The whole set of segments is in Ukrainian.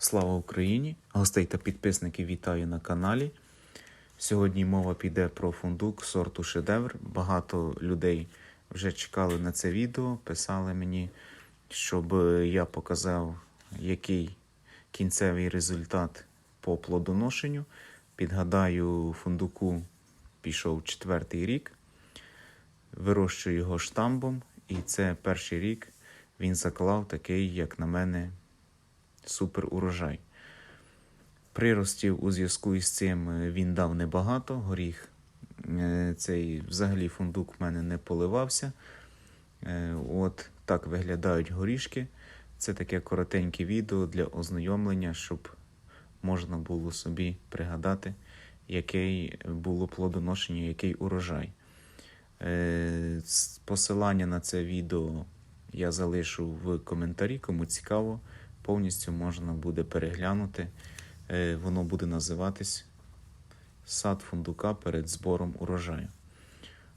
Слава Україні! Гостей та підписників вітаю на каналі. Сьогодні мова піде про фундук сорту шедевр. Багато людей вже чекали на це відео, писали мені, щоб я показав, який кінцевий результат по плодоношенню. Підгадаю, фундуку пішов четвертий рік. Вирощую його штамбом, і це перший рік він заклав такий, як на мене, супер урожай. Приростів у зв'язку із цим е, він дав небагато. Горіх е, цей взагалі фундук в мене не поливався. Е, От так виглядають горішки. Це таке коротеньке відео для ознайомлення, щоб можна було собі пригадати, який було плодоношення, який урожай. Посилання на це відео я залишу в коментарі, кому цікаво, повністю можна буде переглянути. Е, Воно буде називатись Сад фундука перед збором урожаю.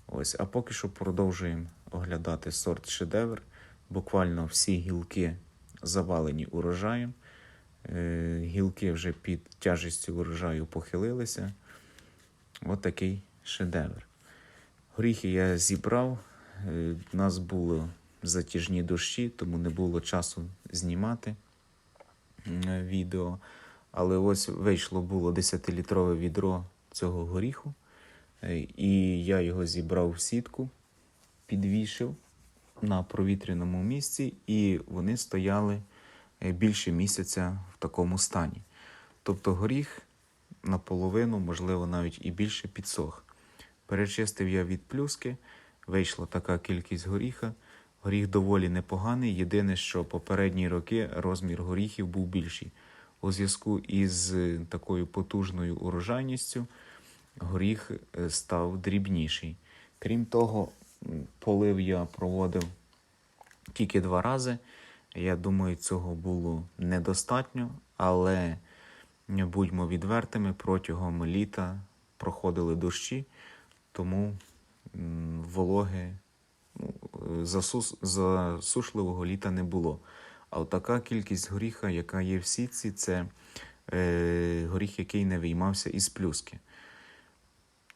Ось, а поки що продовжуємо оглядати сорт шедевр. Буквально всі гілки завалені урожаєм. Е, Гілки вже під тяжестю урожаю похилилися. Ось такий шедевр. Горіхи я зібрав. Е, У нас були затяжні дощі, тому не було часу знімати е, відео. Але ось вийшло було 10-літрове відро цього горіху. Е, І я його зібрав в сітку, підвішив на провітряному місці, і вони стояли е, більше місяця в такому стані. Тобто горіх наполовину, можливо, навіть і більше підсох. Перечистив я від плюски, вийшла така кількість горіха. Горіх доволі непоганий. Єдине, що попередні роки розмір горіхів був більший. У зв'язку із такою потужною урожайністю горіх е, став дрібніший. Крім того, полив я проводив тільки два рази. Я думаю, цього було недостатньо, але будьмо відвертими, протягом літа проходили дощі, тому вологи засус, засушливого літа не було. А така кількість горіха, яка є в сітці, це е, горіх, який не виймався із плюски.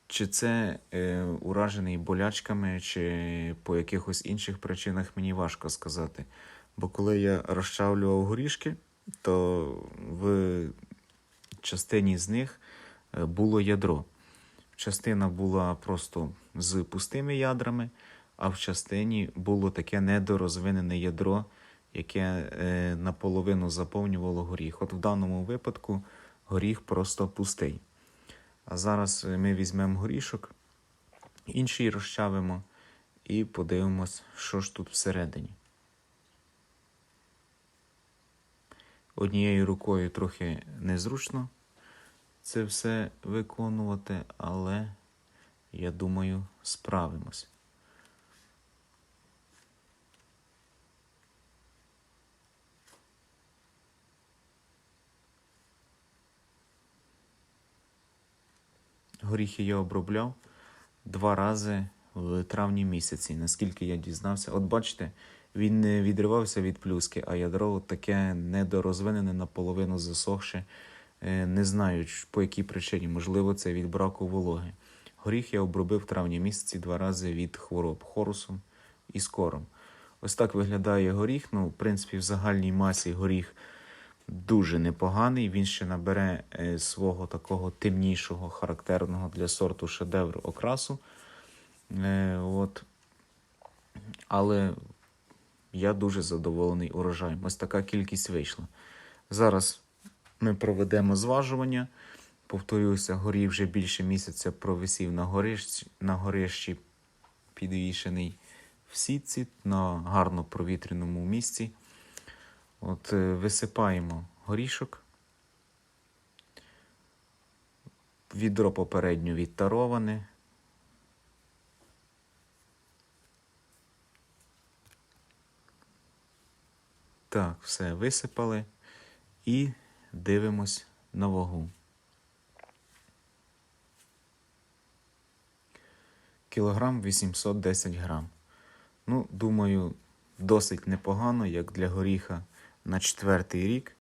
Чи це е, уражений болячками, чи по якихось інших причинах мені важко сказати. Бо коли я розчавлював горішки, то в частині з них е, було ядро. Частина була просто з пустими ядрами, а в частині було таке недорозвинене ядро, яке е, наполовину заповнювало горіх. От в даному випадку горіх просто пустий. А зараз е, ми візьмемо горішок, інший розчавимо і подивимось, що ж тут всередині. Однією рукою трохи незручно це все виконувати, але я думаю, справимось. Горіхи я обробляв два рази в травні місяці, наскільки я дізнався. От бачите, він не відривався від плюски, а ядро таке недорозвинене, наполовину засохше. Е, Не знаю, по якій причині, можливо, це від браку вологи. Горіх я обробив в травні місяці два рази від хвороб хорусом і скором. Ось так виглядає горіх. Ну, в принципі, в загальній масі горіх дуже непоганий. Він ще набере е, свого такого темнішого, характерного для сорту шедевр окрасу. Е, от. Але я дуже задоволений урожаєм. Ось така кількість вийшла. Зараз ми проведемо зважування. Повторюся, горів вже більше місяця провисів на горищі, на горищі підвішений в сітці на гарно провітряному місці. От е, висипаємо горішок. Відро попередньо відтароване. Так, все висипали і дивимось на вагу. Кілограм 810 грам. Ну, думаю, досить непогано, як для горіха на четвертий рік.